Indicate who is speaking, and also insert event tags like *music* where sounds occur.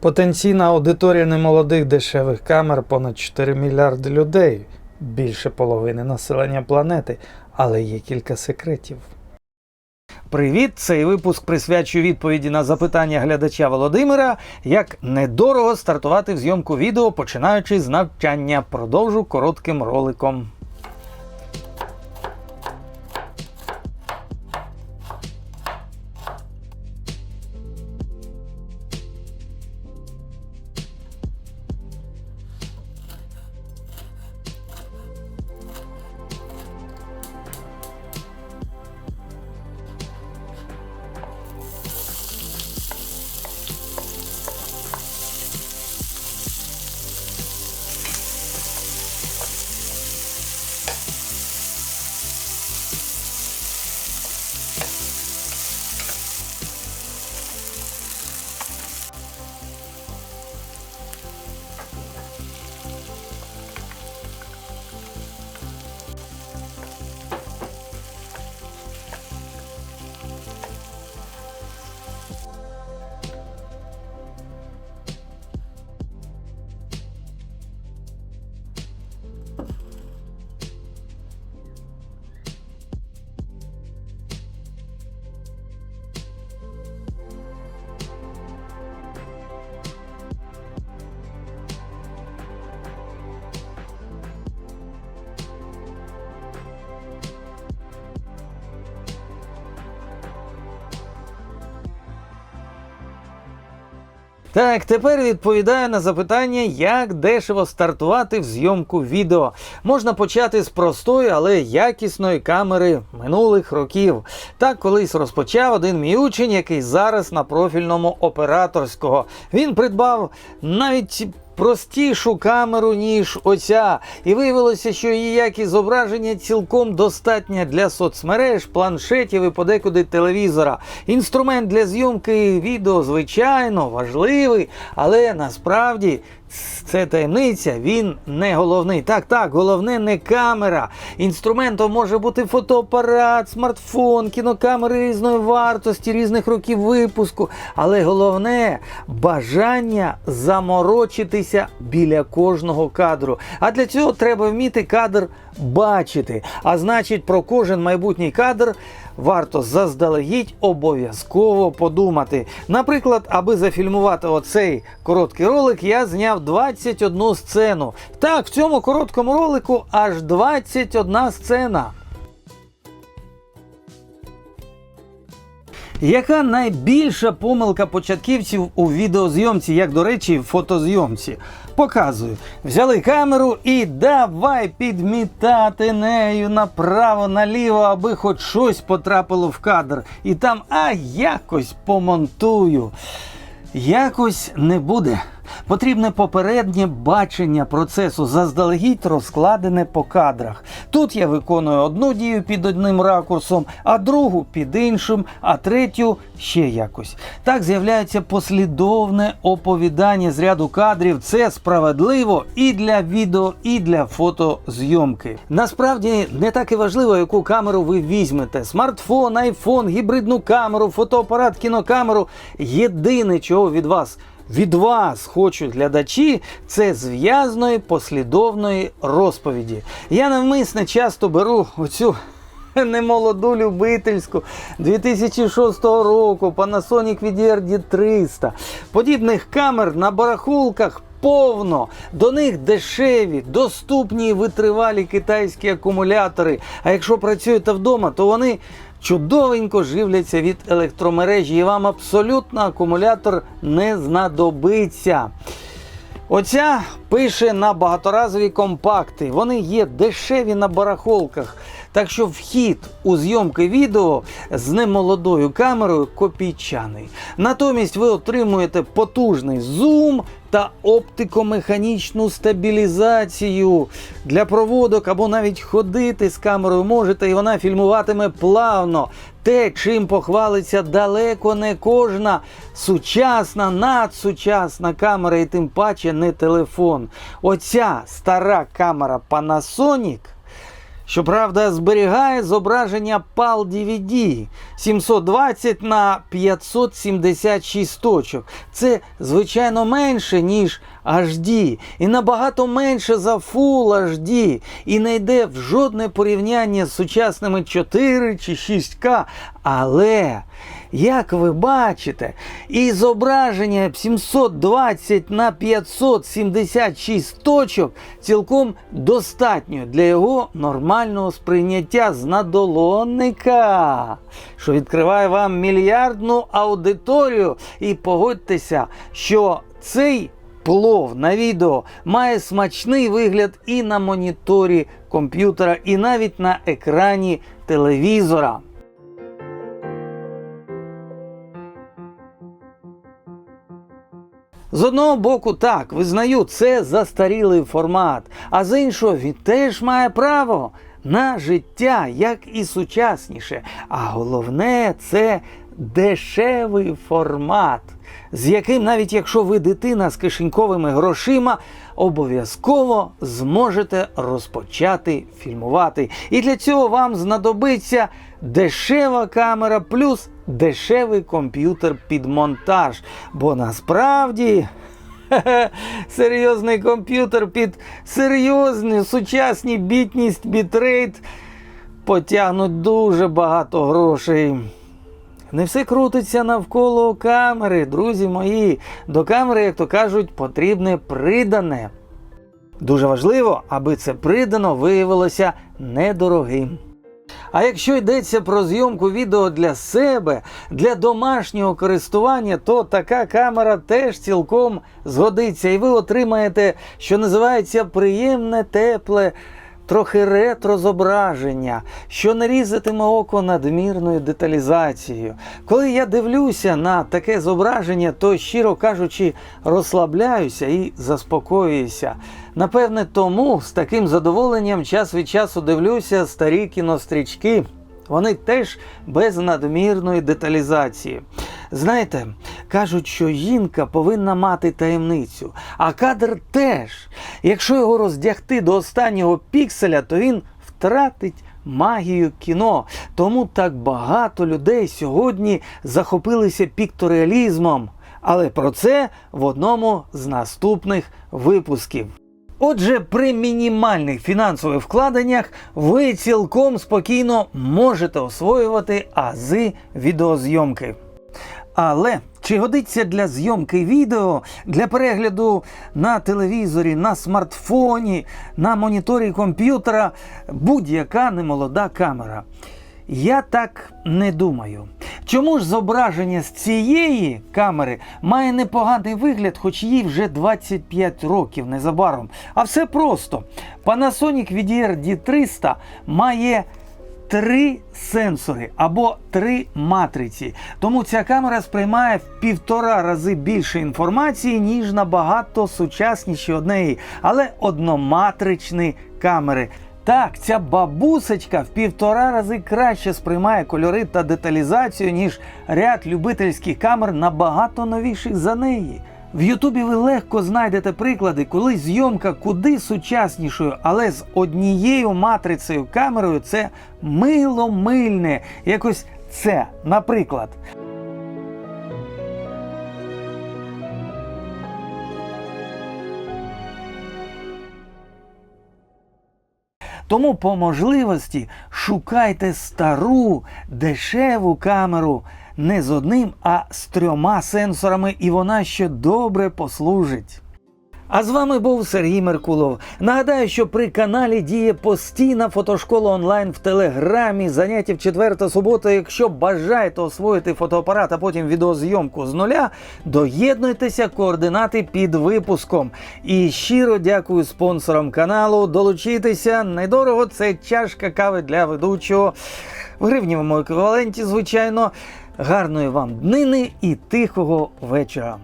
Speaker 1: Потенційна аудиторія немолодих дешевих камер понад 4 мільярди людей, більше половини населення планети, але є кілька секретів. Привіт! Цей випуск присвячую відповіді на запитання глядача Володимира, як недорого стартувати в зйомку відео, починаючи з навчання. Продовжу коротким роликом. Так, тепер відповідаю на запитання, як дешево стартувати в зйомку відео. Можна почати з простої, але якісної камери минулих років. Так колись розпочав один мій учень, який зараз на профільному операторського. Він придбав навіть. Простішу камеру, ніж оця, і виявилося, що її якість зображення цілком достатня для соцмереж, планшетів і подекуди телевізора. Інструмент для зйомки відео, звичайно, важливий, але насправді це таємниця, він не головний. Так, так, головне не камера. Інструментом може бути фотоапарат, смартфон, кінокамери різної вартості, різних років випуску. Але головне бажання заморочитися біля кожного кадру. А для цього треба вміти кадр бачити. А значить, про кожен майбутній кадр варто заздалегідь обов'язково подумати. Наприклад, аби зафільмувати оцей короткий ролик, я зняв 21 сцену. Так, в цьому короткому ролику аж 21 сцена. Яка найбільша помилка початківців у відеозйомці, як до речі, в фотозйомці? Показую. Взяли камеру і давай підмітати нею направо-наліво, аби хоч щось потрапило в кадр. І там, а якось помонтую. Якось не буде. Потрібне попереднє бачення процесу заздалегідь розкладене по кадрах. Тут я виконую одну дію під одним ракурсом, а другу під іншим, а третю ще якось. Так з'являється послідовне оповідання з ряду кадрів. Це справедливо і для відео, і для фотозйомки. Насправді не так і важливо, яку камеру ви візьмете: смартфон, айфон, гібридну камеру, фотоапарат, кінокамеру. Єдине, чого від вас від вас хочуть глядачі це зв'язної послідовної розповіді. Я навмисне часто беру оцю. *laughs* Немолоду любительську 2006 року Panasonic VDR D300. Подібних камер на барахулках повно. До них дешеві, доступні і витривалі китайські акумулятори. А якщо працюєте вдома, то вони чудовенько живляться від електромережі, і вам абсолютно акумулятор не знадобиться. Оця пише на багаторазові компакти. Вони є дешеві на барахолках. Так що вхід у зйомки відео з немолодою камерою копійчаний. Натомість ви отримуєте потужний зум та оптикомеханічну стабілізацію для проводок або навіть ходити з камерою можете, і вона фільмуватиме плавно. Те, чим похвалиться далеко не кожна сучасна, надсучасна камера, і тим паче не телефон. Оця стара камера Panasonic Щоправда, зберігає зображення PAL DVD 720 на 576 точок. Це, звичайно, менше, ніж HD, і набагато менше за Full HD, і не йде в жодне порівняння з сучасними 4 чи 6К. Але, як ви бачите, і зображення 720 на 576 точок цілком достатньо для його нормального сприйняття з надолонника, що відкриває вам мільярдну аудиторію. І погодьтеся, що цей плов на відео має смачний вигляд і на моніторі комп'ютера, і навіть на екрані телевізора. З одного боку, так, визнаю, це застарілий формат, а з іншого, він теж має право на життя, як і сучасніше. А головне, це дешевий формат, з яким, навіть якщо ви дитина з кишеньковими грошима, обов'язково зможете розпочати фільмувати. І для цього вам знадобиться дешева камера плюс дешевий комп'ютер під монтаж. Бо насправді. *laughs* Серйозний комп'ютер під серйозну сучасні бітність, бітрейт потягнуть дуже багато грошей. Не все крутиться навколо камери, друзі мої. До камери, як то кажуть, потрібне придане. Дуже важливо, аби це придано виявилося недорогим. А якщо йдеться про зйомку відео для себе, для домашнього користування, то така камера теж цілком згодиться, і ви отримаєте, що називається приємне, тепле, трохи ретро зображення, що не різатиме око надмірною деталізацією. Коли я дивлюся на таке зображення, то щиро кажучи, розслабляюся і заспокоююся. Напевне, тому з таким задоволенням час від часу дивлюся старі кінострічки. Вони теж без надмірної деталізації. Знаєте, кажуть, що жінка повинна мати таємницю, а кадр теж. Якщо його роздягти до останнього пікселя, то він втратить магію кіно. Тому так багато людей сьогодні захопилися піктореалізмом. Але про це в одному з наступних випусків. Отже, при мінімальних фінансових вкладеннях ви цілком спокійно можете освоювати ази відеозйомки. Але чи годиться для зйомки відео, для перегляду на телевізорі, на смартфоні, на моніторі комп'ютера будь-яка немолода камера? Я так не думаю. Чому ж зображення з цієї камери має непоганий вигляд, хоч їй вже 25 років незабаром? А все просто. Panasonic VDR D300 має три сенсори або три матриці. Тому ця камера сприймає в півтора рази більше інформації, ніж набагато сучасніші однеї, але одноматричні камери. Так, ця бабусечка в півтора рази краще сприймає кольори та деталізацію, ніж ряд любительських камер набагато новіших за неї. В Ютубі ви легко знайдете приклади, коли зйомка куди сучаснішою, але з однією матрицею камерою це мило-мильне. Якось це, наприклад. Тому по можливості шукайте стару дешеву камеру не з одним, а з трьома сенсорами, і вона ще добре послужить. А з вами був Сергій Меркулов. Нагадаю, що при каналі діє постійна фотошкола онлайн в телеграмі, заняття в четвер та суботу. Якщо бажаєте освоїти фотоапарат, а потім відеозйомку з нуля, доєднуйтеся координати під випуском. І щиро дякую спонсорам каналу. Долучитися недорого. Це чашка кави для ведучого в гривневому еквіваленті, звичайно. Гарної вам днини і тихого вечора.